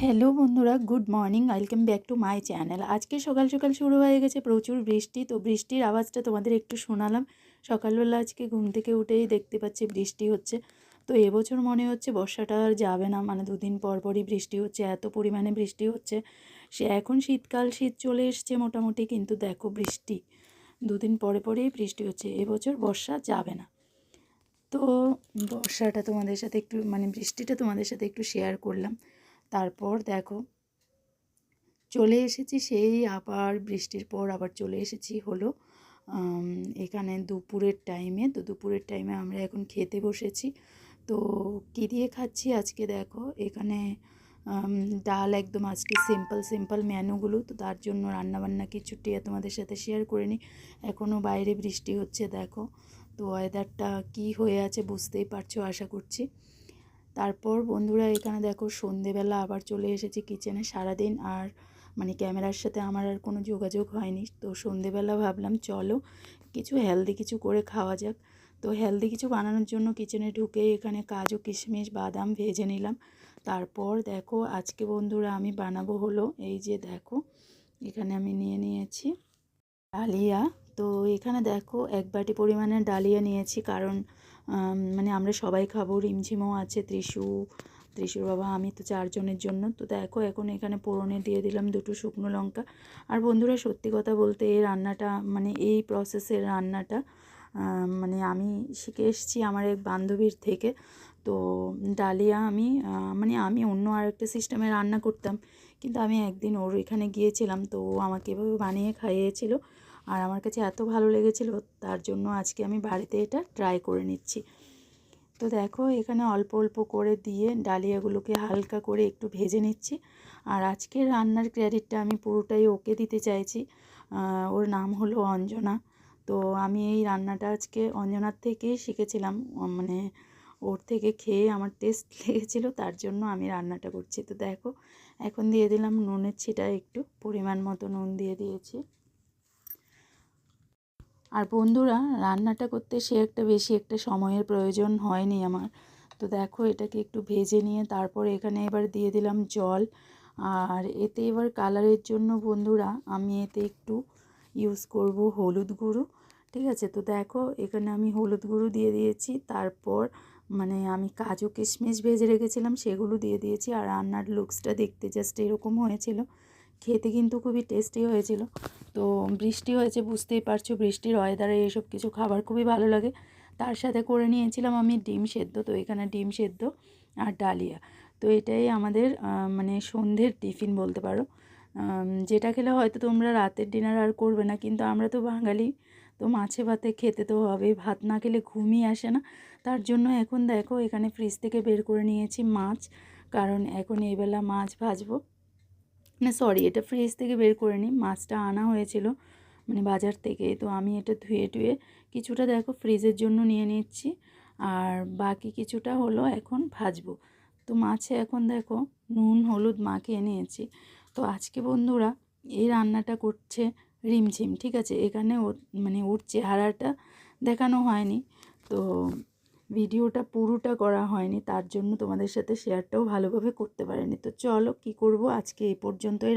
Hello বন্ধুরা, good morning, welcome back to my channel. আজকে সকাল সকাল শুরু হয়ে গেছে প্রচুর বৃষ্টি, তো বৃষ্টির আওয়াজটা তোমাদের একটু শোনালাম। সকালবেলা আজকে ঘুম থেকে উঠেই দেখতে পাচ্ছি বৃষ্টি হচ্ছে। তো এবছর মনে হচ্ছে বর্ষাটা আর যাবে না মানে দুদিন পর পরই বৃষ্টি হচ্ছে, এত পরিমাণে বৃষ্টি হচ্ছে। সে এখন শীতকাল, শীত চলে এসছে মোটামুটি, কিন্তু দেখো বৃষ্টি। দুদিন পরে পরেই বৃষ্টি হচ্ছে, এবছর বর্ষা যাবে না। তো বর্ষাটা তোমাদের সাথে একটু মানে বৃষ্টিটা তোমাদের সাথে একটু শেয়ার করলাম। তারপর দেখো, চলে এসেছি সেই আবার বৃষ্টির পর আবার চলে এসেছি হলো এখানে দুপুরের টাইমে তো দুপুরের টাইমে আমরা এখন খেতে বসেছি। তো কী দিয়ে খাচ্ছি আজকে দেখো, এখানে ডাল একদম আজকে সিম্পল সিম্পল মেনুগুলো তো তার জন্য রান্নাবান্না কিছুটি তোমাদের সাথে শেয়ার করে নিই। এখনও বাইরে বৃষ্টি হচ্ছে দেখো, তো ওয়েদারটা কী হয়ে আছে বুঝতেই পারছ আশা করছি। তারপর বন্ধুরা এখানে দেখো সন্ধেবেলা আবার চলে এসেছি কিচেনে সারাদিন আর মানে ক্যামেরার সাথে আমার আর কোনো যোগাযোগ হয়নি। তো সন্ধেবেলা ভাবলাম চলো কিছু হেলদি কিছু করে খাওয়া যাক। তো হেলদি কিছু বানানোর জন্য কিচেনে ঢুকে এখানে কাজু, কিশমিশ, বাদাম ভেজে নিলাম। তারপর দেখো আজকে বন্ধুরা আমি বানাবো হলো এই যে দেখো, এখানে আমি নিয়ে নিয়েছি ডালিয়া। তো এখানে দেখো এক বাটি পরিমাণে ডালিয়া নিয়েছি কারণ মানে আমরা সবাই খাব, রিমঝিমও আছে, ত্রিশু, ত্রিশুর বাবা, আমি তো চারজনের জন্য। তো দেখো, এখন এখানে পোড়নে দিয়ে দিলাম দুটো শুকনো লঙ্কা। আর বন্ধুরা, সত্যি কথা বলতে এই রান্নাটা মানে এই প্রসেসের রান্নাটা মানে আমি শিখে এসেছি আমার এক বান্ধবীর থেকে। তো ডালিয়া আমি মানে আমি অন্য আরেকটা সিস্টেমে রান্না করতাম। কিন্তু আমি একদিন ওর এখানে গিয়েছিলাম, তো ও আমাকে এভাবে বানিয়ে খাইয়েছিল। আর আমার কাছে এত ভালো লেগেছিল, তার জন্য আজকে আমি বাড়িতে এটা ট্রাই করে নিচ্ছি। তো দেখো, এখানে অল্প অল্প করে দিয়ে ডালিয়াগুলোকে হালকা করে একটু ভেজে নিচ্ছি। আর আজকের রান্নার ক্রেডিটটা আমি পুরোটাই ওকে দিতে চাইছি ওর নাম হলো অঞ্জনা। তো আমি এই রান্নাটা আজকে অঞ্জনার থেকেই শিখেছিলাম মানে ওর থেকে খেয়ে আমার টেস্ট লেগেছিলো, তার জন্য আমি রান্নাটা করছি। তো দেখো, এখন দিয়ে দিলাম নুনের ছিটা একটু, পরিমাণ মতো নুন দিয়ে দিয়েছি। আর বন্ধুরা, রান্নাটা করতে সে একটা বেশি একটা সময়ের প্রয়োজন হয়নি আমার। তো দেখো, এটাকে একটু ভেজে নিয়ে তারপর এখানে এবার দিয়ে দিলাম জল। আর এতে এবার কালারের জন্য বন্ধুরা, আমি এতে একটু ইউজ করব হলুদ গুঁড়ো, ঠিক আছে? তো দেখো, এখানে আমি হলুদ গুঁড়ো দিয়ে দিয়েছি। তারপর মানে আমি কাজু কিশমিশ ভেজে রেখেছিলাম, সেগুলো দিয়ে দিয়েছি। আর রান্নার লুকসটা দেখতে জাস্ট এরকম হয়েছিল। খেতে কিন্তু খুবই টেস্টি হয়েছিল। তো বৃষ্টি হয়েছে, বুঝতেই পারছ, বৃষ্টির ওয়েদারে এসব কিছু খাবার খুবই ভালো লাগে। তার সাথে করে নিয়েছিলাম আমি ডিম সেদ্ধ, তো এখানে ডিম সেদ্ধ আর ডালিয়া। তো এটাই আমাদের মানে সন্ধ্যের টিফিন বলতে পারো। যেটা খেলে হয়তো তোমরা রাতের ডিনার আর করবে না, কিন্তু আমরা তো বাঙালি, তো মাছে ভাতে খেতে তো হবে ভাত না খেলে ঘুমই আসে না। তার জন্য এখন দেখো, এখানে ফ্রিজ থেকে বের করে নিয়েছি মাছ, কারণ এখন এইবেলা মাছ ভাজবো। না সরি এটা ফ্রিজ থেকে বের করে নিই মাছটা আনা হয়েছিল মানে বাজার থেকে। তো আমি এটা ধুয়ে টুয়ে কিছুটা দেখো ফ্রিজের জন্য নিয়ে নিচ্ছি। আর বাকি কিছুটা হলো এখন ভাজবো। তো মাছে এখন দেখো নুন, হলুদ মাখিয়ে নিয়েছি। তো আজকে বন্ধুরা এই রান্নাটা করছে রিমঝিম, ঠিক আছে? এখানে ওর মানে ওর চেহারাটা দেখানো হয়নি। তো ভিডিওটা পুরোটা করা হয়নি, তার জন্য তোমাদের সাথে শেয়ারটাও ভালোভাবে করতে পারিনি। তো চলো কি করব? আজকে এই পর্যন্তই